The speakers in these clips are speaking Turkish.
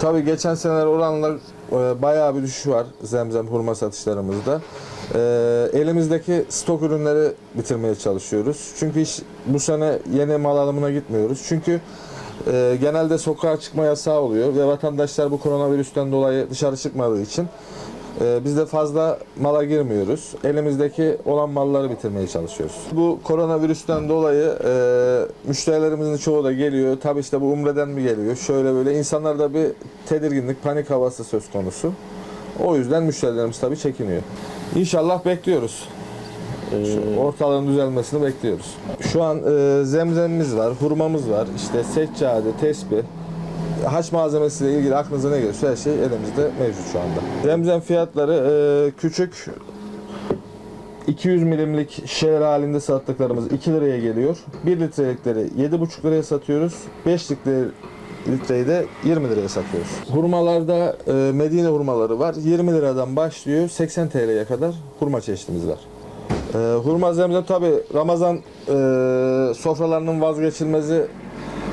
Tabii geçen seneler oranlar e, bayağı bir düşüş var zemzem hurma satışlarımızda. E, elimizdeki stok ürünleri bitirmeye çalışıyoruz. Çünkü iş, bu sene yeni mal alımına gitmiyoruz. Çünkü e, genelde sokağa çıkma yasağı oluyor ve vatandaşlar bu koronavirüsten dolayı dışarı çıkmadığı için e, biz de fazla mala girmiyoruz. Elimizdeki olan malları bitirmeye çalışıyoruz. Bu koronavirüsten dolayı e, müşterilerimizin çoğu da geliyor. Tabii işte bu umreden mi geliyor? Şöyle böyle insanlarda bir tedirginlik, panik havası söz konusu. O yüzden müşterilerimiz tabii çekiniyor. İnşallah bekliyoruz. Şu ortalığın düzelmesini bekliyoruz. Şu an e, zemzemimiz var, hurmamız var, işte seccade, tesbih, haç malzemesiyle ilgili aklınıza ne gelirse her şey elimizde mevcut şu anda. Zemzem fiyatları e, küçük 200 milimlik şişeler halinde sattıklarımız 2 liraya geliyor. 1 litrelikleri 7,5 liraya satıyoruz. 5 litreyi de 20 liraya satıyoruz. Hurmalarda e, Medine hurmaları var. 20 liradan başlıyor 80 TL'ye kadar hurma çeşitimiz var. E, hurma zemzem tabi Ramazan e, sofralarının vazgeçilmezi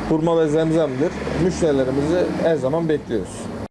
hurma ve zemzemdir. Müşterilerimizi her zaman bekliyoruz.